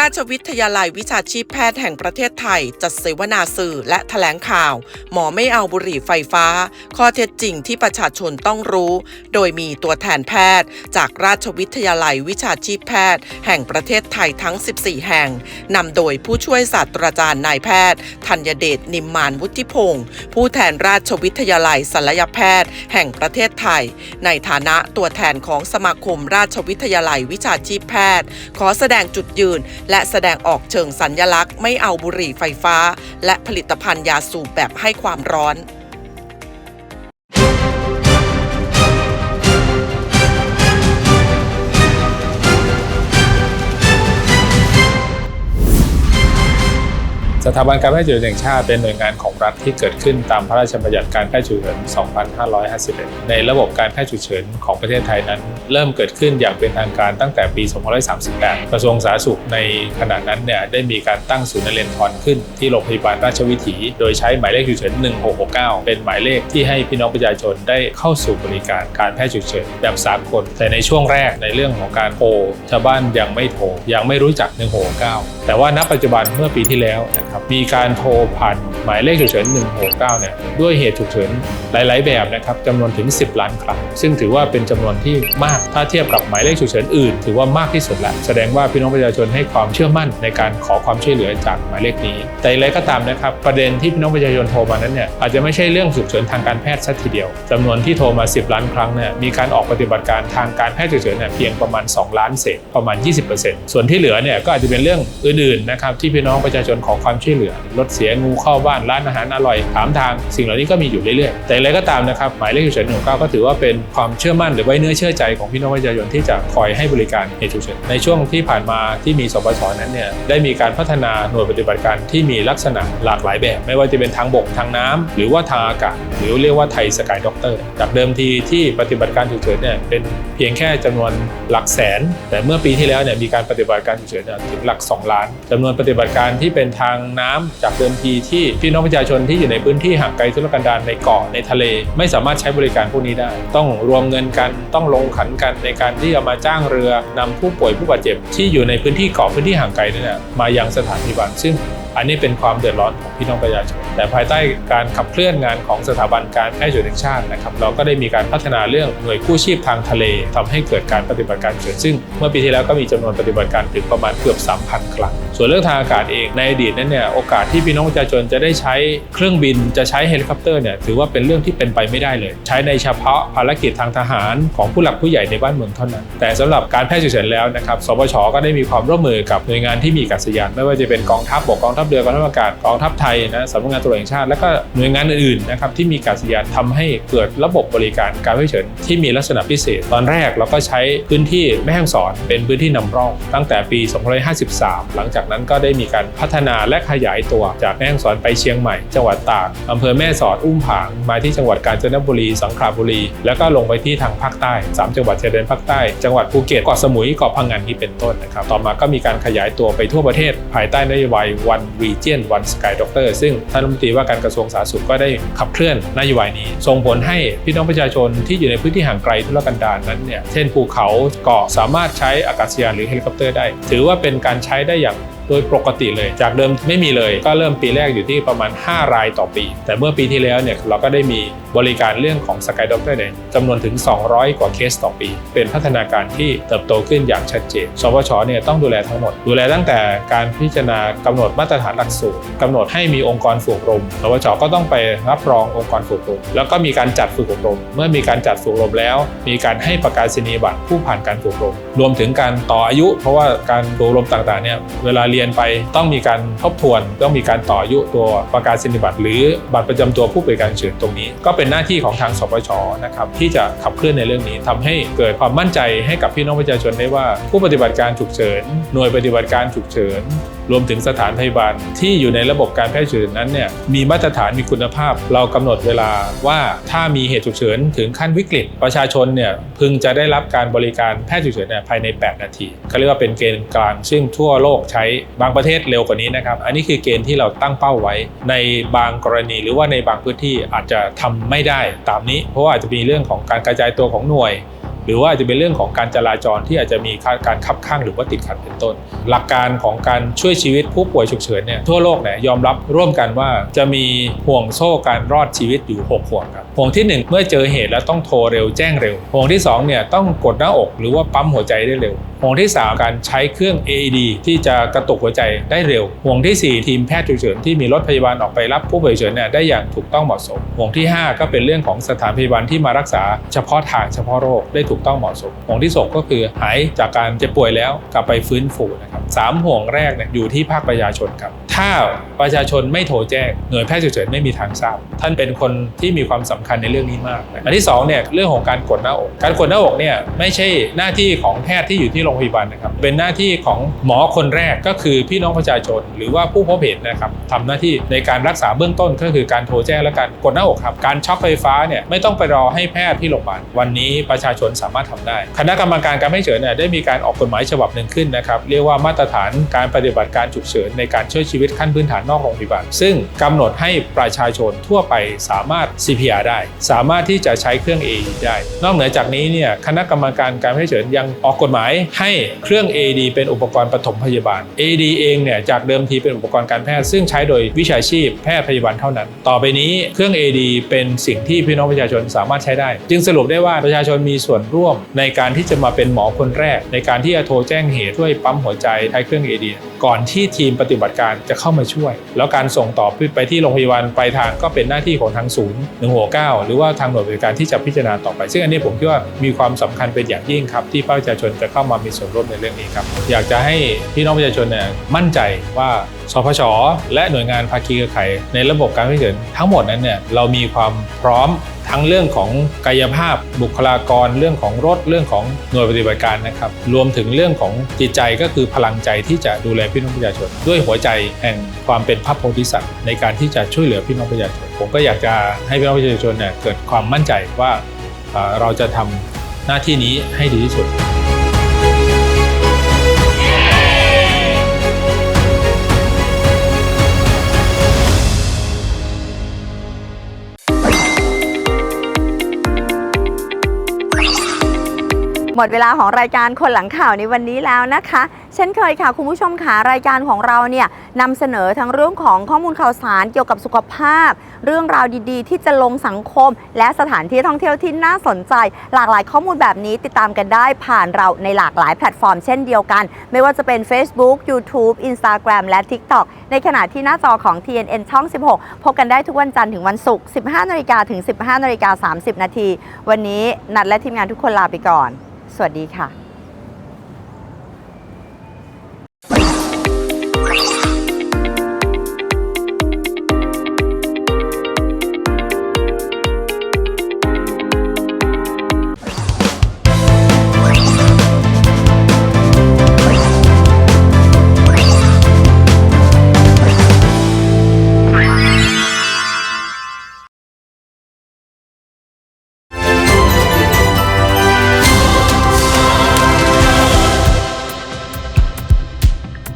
ราชวิทยาลัยวิชาชีพแพทย์แห่งประเทศไทย จัดเสวนาสื่อและแถลงข่าว หมอไม่เอาบุหรี่ไฟฟ้า ข้อเท็จจริงที่ประชาชนต้องรู้ โดยมีตัวแทนแพทย์ จากราชวิทยาลัยวิชาชีพแพทย์ แห่งประเทศไทยทั้ง 14 แห่งนำโดยผู้ช่วยศาสตราจารย์นายแพทย์ธัญเดชนิมมานวุฒิพงศ์ผู้แทนราชวิทยาลัยศัลยแพทย์ แห่งประเทศไทย ในฐานะตัวแทนของสมาคมราชวิทยาลัยวิชาชีพแพทย์ ขอแสดงจุดยืนและแสดงออกเชิงสัญญลักษณ์ไม่เอาบุหรี่ไฟฟ้า และผลิตภัณฑ์ยาสูบแบบให้ความร้อน สถาบันการแพทย์ฉุกเฉินแห่งชาติเป็นหน่วยงานของรัฐที่เกิดขึ้นตามพระราชบัญญัติการแพทย์ฉุกเฉิน 2551 ในระบบการแพทย์ฉุกเฉินของประเทศไทยนั้น เริ่มเกิดขึ้นอย่างเป็นทางการตั้งแต่ปี 2538 กระทรวงสาธารณสุขในขณะนั้นเนี่ยได้มีการตั้งศูนย์นเรนทรขึ้นที่โรงพยาบาลราชวิถี โดยใช้หมายเลขฉุกเฉิน 1669 เป็นหมายเลขที่ให้พี่น้องประชาชนได้เข้าสู่บริการการแพทย์ฉุกเฉินแบบสากลแต่ในช่วงแรกในเรื่องของการโทรชาวบ้านยังไม่โทรยังไม่รู้จัก 1669 แต่ว่าณปัจจุบันเมื่อปีที่แล้วนะครับครับมีการโทรผ่าน หมายเลขฉุกเฉิน 169 เนี่ยด้วยเหตุฉุกเฉินหลาย ๆ แบบนะครับจำนวนถึง 10 ล้านครั้ง ซึ่งถือว่าเป็นจำนวนที่มากถ้าเทียบกับหมายเลขฉุกเฉินอื่น ถือว่ามากที่สุดแล้วแสดงว่าพี่น้องประชาชนให้ความเชื่อมั่นในการขอความช่วยเหลือจากหมายเลขนี้ แต่อย่างไรก็ตามนะครับประเด็นที่พี่น้องประชาชนโทรมานั้นเนี่ยอาจจะไม่ใช่เรื่องฉุกเฉินทางการแพทย์สักทีเดียวจำนวนที่โทรมา 10 ล้านครั้งเนี่ยมีการออกปฏิบัติการทางการแพทย์ฉุกเฉินเนี่ยเพียงประมาณ 2 ล้านเศษประมาณ 20%ส่วนที่เหลือเนี่ยก็อาจจะเป็นเรื่องอื่น ๆ นะครับที่พี่น้องประชาชนขอความช่วยเหลือรถเสียงูเข้าบ้านร้านอาหารอร่อยถามทาง สิ่งเหล่านี้ก็มีอยู่เรื่อยๆ แต่อะไรก็ตามนะครับหมายเลขฉุกเฉิน1 9ก็ถือว่าเป็นความเชื่อมั่นหรือไว้เนื้อเชื่อใจของพี่น้องประชาชนที่จะคอยให้บริการเหตุฉุกเฉินในช่วงที่ผ่านมาที่มีสปชนั้นเนี่ยได้มีการพัฒนาหน่วยปฏิบัติการที่มีลักษณะหลากหลายแบบ ไม่ว่าจะเป็นทางบกทางน้ำหรือว่าทางอากาศ หรือเรียกว่าไทยสกายด็อกเตอร์จากเดิมทีที่ปฏิบัติการฉุกเฉินเนี่ยเป็นเพียงแค่จำนวนหลักแสน แต่เมื่อปีที่แล้วเนี่ยมีการปฏิบัติการฉุกเฉินถึงหลัก 2 ล้านจำนวนปฏิบัติการที่เป็นทางน้ำจากเดิมทีที่พี่น้องประชาชนที่อยู่ในพื้นที่ห่างไกลทุรกันดารในเกาะในทะเล ไม่สามารถใช้บริการพวกนี้ได้ ต้องรวมเงินกันต้องลงขันกันในการที่จะมาจ้างเรือนำผู้ป่วยผู้บาดเจ็บ ที่อยู่ในพื้นที่เกาะพื้นที่ห่างไกลนั่นนะมายังสถานพยาบาลซึ่งอันนี้เป็นความเดือดร้อนของพี่น้องประชาชน แต่ภายใต้การขับเคลื่อนงานของสถาบันการแพทย์ฉุกเฉินแห่งชาตินะครับ เราก็ได้มีการพัฒนาเรื่องหน่วยกู้ชีพทางทะเลทำให้เกิดการปฏิบัติการฉุกเฉินซึ่ง เมื่อปีที่แล้วก็มีจำนวนปฏิบัติการถึงประมาณเกือบ 3,000 ครั้ง ส่วนเรื่องทางอากาศเองในอดีตนั้นเนี่ยโอกาสที่พี่น้องประชาชนจะได้ใช้เครื่องบินจะใช้เฮลิคอปเตอร์เนี่ยถือว่าเป็นเรื่องที่เป็นไปไม่ได้เลย ใช้ในเฉพาะภารกิจทางทหารของผู้หลักผู้ใหญ่ในบ้านเมืองเท่านั้น แต่สำหรับการแพทย์ฉุกเฉินแล้วนะครับสปชก็ได้มีความร่วมมือกับหน่วยงานที่มีกัศยานไม่ว่าจะเป็นกองทัพบกกองทัพเรือกองทัพอากาศกองทัพไทยนะสำนักงานตำรวจแห่งชาติและก็หน่วยงานอื่นๆนะครับที่มีการสัญญาณทำให้เกิดระบบบริการการแพทย์ฉุกเฉินที่มีลักษณะพิเศษ ตอนแรกเราก็ใช้พื้นที่แม่ฮ่องสอนเป็นพื้นที่นำร่อง ตั้งแต่ปี 2553 หลังจากนั้นก็ได้มีการพัฒนาและขยายตัวจากแม่ฮ่องสอนไปเชียงใหม่ จังหวัดตากอำเภอแม่สอดอุ้มผางมาที่จังหวัดกาญจนบุรี สังขละบุรี แล้วก็ลงไปที่ทางภาคใต้สามจังหวัดชายแดนภาคใต้ จังหวัดภูเก็ตเกาะสมุยเกาะพังงานนี้เป็นต้นนะครับต่อมาก็มีการขยายตัวไปทั่วประเทศ ภายใต้นโยบาย One Region One Sky Doctor ซึ่งท่านรัฐมนตรีว่าการกระทรวงสาธารณสุขก็ได้ขับเคลื่อนนโยบายนี้ ส่งผลให้พี่น้องประชาชนที่อยู่ในพื้นที่ห่างไกลทุรกันดารนั้นเนี่ยเช่นภูเขาเกาะสามารถใช้อากาศยานหรือเฮลิคอปเตอร์ได้ ถือว่าเป็นการใช้ได้อย่าง โดยปกติเลย จากเดิมไม่มีเลย ก็เริ่มปีแรกอยู่ที่ประมาณ 5 รายต่อปี แต่เมื่อปีที่แล้วเนี่ยเราก็ได้มีบริการเรื่องของสกายด็อกเตอร์เนี่ยจำนวนถึง 200 กว่าเคสต่อปี เป็นพัฒนาการที่เติบโตขึ้นอย่างชัดเจน สวชเนี่ยต้องดูแลทั้งหมด ดูแลตั้งแต่การพิจารณากำหนดมาตรฐานหลักสูตรกำหนดให้มีองค์กรฝึกอบรม สวชก็ต้องไปรับรององค์กรฝึกอบรม แล้วก็มีการจัดฝึกอบรม เมื่อมีการจัดฝึกอบรมแล้ว มีการให้ประกาศนียบัตรผู้ผ่านการฝึกอบรม รวมถึงการต่ออายุ เพราะว่าการฝึกอบรมต่างๆเนี่ยเวลาเรียนไปต้องมีการทบทวน ต้องมีการต่ออายุตัวประกาศนียบัตรหรือบัตรประจำตัวผู้ป่วยการฉุกเฉินตรงนี้ ก็เป็นหน้าที่ของทางสปชนะครับที่จะขับเคลื่อนในเรื่องนี้ทำให้เกิดความมั่นใจให้กับพี่น้องประชาชนได้ว่าผู้ปฏิบัติการฉุกเฉิน หน่วยปฏิบัติการฉุกเฉิน รวมถึงสถานพยาบาลที่อยู่ในระบบการแพทย์ฉุกเฉินนั้นเนี่ยมีมาตรฐานมีคุณภาพ เรากำหนดเวลาว่าถ้ามีเหตุฉุกเฉินถึงขั้นวิกฤต ประชาชนเนี่ยพึงจะได้รับการบริการแพทย์ฉุกเฉินเนี่ยภายใน 8 นาทีเขาเรียกว่าเป็นเกณฑ์กลางซึ่งทั่วโลกใช้บางประเทศเร็วกว่านี้นะครับ อันนี้คือเกณฑ์ที่เราตั้งเป้าไว้ ในบางกรณีหรือว่าในบางพื้นที่อาจจะทำไม่ได้ตามนี้ เพราะว่าอาจจะมีเรื่องของการกระจายตัวของหน่วย หรือว่าอาจจะเป็นเรื่องของการจราจรที่อาจจะมีการขับข้างหรือว่าติดขัดเป็นต้น หลักการของการช่วยชีวิตผู้ป่วยฉุกเฉินเนี่ยทั่วโลกเนี่ยยอมรับร่วมกันว่าจะมีห่วงโซ่การรอดชีวิตอยู่หกห่วงครับห่วงที่หนึ่งเมื่อเจอเหตุแล้วต้องโทรเร็วแจ้งเร็วห่วงที่สองเนี่ยต้องกดหน้าอก หรือว่าปั๊มหัวใจได้เร็วห่วงที่ 3 การใช้เครื่อง AED ที่จะกระตุกหัวใจได้เร็ว ห่วงทีสี่ 4 ทีมแพทย์ฉุกเฉินที่มีรถพยาบาลออกไปรับผู้ป่วยฉุกเฉินเนี่ยได้อย่างถูกต้องเหมาะสม ห่วงที่ 5 ก็เป็นเรื่องของสถานพยาบาลที่มารักษาเฉพาะทางเฉพาะโรคได้ถูกต้องเหมาะสม ห่วงที่ 6 ก็คือหายจากการเจ็บป่วยแล้วกลับไปฟื้นฟูนะครับสามห่วงแรกเนี่ยอยู่ที่ภาคประชาชนครับ ถ้าประชาชนไม่โทรแจ้งหน่วยแพทย์ฉุกเฉินไม่มีทางทราบ ท่านเป็นคนที่มีความสำคัญในเรื่องนี้มาก อันที่สองเนี่ยเรื่องของการกดหน้าอก การกดหน้าอกเนี่ยไม่ใช่หน้าที่ของแพทย์ที่อยู่ที่โรงพยาบาลนะครับ เป็นหน้าที่ของหมอคนแรกก็คือพี่น้องประชาชน หรือว่าผู้พบเห็นนะครับทำหน้าที่ในการรักษาเบื้องต้นก็คือการโทรแจ้งและการกดหน้าอกครับ การช็อคไฟฟ้าเนี่ยไม่ต้องไปรอให้แพทย์ที่โรงพยาบาล วันนี้ประชาชนสามารถทำได้ คณะกรรมการการแพทย์ฉุกเฉินเนี่ยได้มีการออกกฎหมายฉบับหนึ่งขึ้นนะครับ เรียกว่ามาตรฐานการปฏิบัติการฉุกเฉินในการช่วยชีวิตขั้นพื้นฐานนอกโรงพยาบาล ซึ่งกำหนดให้ประชาชนทั่วไปสามารถ CPR ได้ สามารถที่จะใช้เครื่อง AED ได้ นอกเหนือจากนี้เนี่ยคณะกรรมการการแพทย์ฉุกเฉินยังออกกฎหมายให้เครื่อง AED เป็นอุปกรณ์ปฐมพยาบาล AED เองเนี่ยจากเดิมทีเป็นอุปกรณ์การแพทย์ ซึ่งใช้โดยวิชาชีพแพทย์พยาบาลเท่านั้น ต่อไปนี้เครื่อง AED เป็นสิ่งที่พี่น้องประชาชนสามารถใช้ได้ จึงสรุปได้ว่าประชาชนมีส่วนร่วมในการที่จะมาเป็นหมอคนแรก ในการที่จะโทรแจ้งเหตุช่วยปั๊มหัวใจใช้เครื่อง AED ก่อนที่ทีมปฏิบัติการจะเข้ามาช่วย แล้วการส่งต่อไปที่โรงพยาบาลปลายทางก็เป็นหน้าที่ของทางศูนย์169หรือว่าทางหน่วยบริการที่จะพิจารณาต่อไป ซึ่งอันนี้ผมคิดว่ามีความสำคัญเป็นอย่างยิ่งครับ ที่ประชาชนจะเข้ามามีส่วนร่วมในเรื่องนี้ครับ อยากจะให้พี่น้องประชาชนเนี่ยมั่นใจว่าสพชและหน่วยงานภาคีเครือข่ายในระบบการพิจารณาทั้งหมดนั้นเนี่ยเรามีความพร้อม ทั้งเรื่องของกายภาพบุคลากร เรื่องของรถเรื่องของหน่วยปฏิบัติการนะครับ รวมถึงเรื่องของจิตใจก็คือพลังใจที่จะดูแลพี่น้องประชาชน ด้วยหัวใจแห่งความเป็นพระโพธิสัตว์ในการที่จะช่วยเหลือพี่น้องประชาชนผมก็อยากจะให้พี่น้องประชาชนเนี่ยเกิดความมั่นใจว่าเอ่อเราจะทำหน้าที่นี้ให้ดีที่สุด หมดเวลาของรายการคนหลังข่าวในวันนี้แล้วนะคะ เช่นเคยค่ะคุณผู้ชมค่ะรายการของเราเนี่ยนำเสนอทั้งเรื่องของข้อมูลข่าวสารเกี่ยวกับสุขภาพ เรื่องราวดีๆ ที่จะลงสังคม และสถานที่ท่องเที่ยวที่น่าสนใจ หลากหลายข้อมูลแบบนี้ติดตามกันได้ผ่านเราในหลากหลายแพลตฟอร์มเช่นเดียวกัน ไม่ว่าจะเป็น Facebook YouTube Instagram และ TikTok ในขณะที่หน้าจอของ TNN ช่อง 16 พบกันได้ทุกวันจันทร์ถึงวันศุกร์ 15นาฬิกาถึง 15นาฬิกา30 นาที วันนี้นัดและทีมงานทุกคนลาไปก่อน สวัสดีค่ะ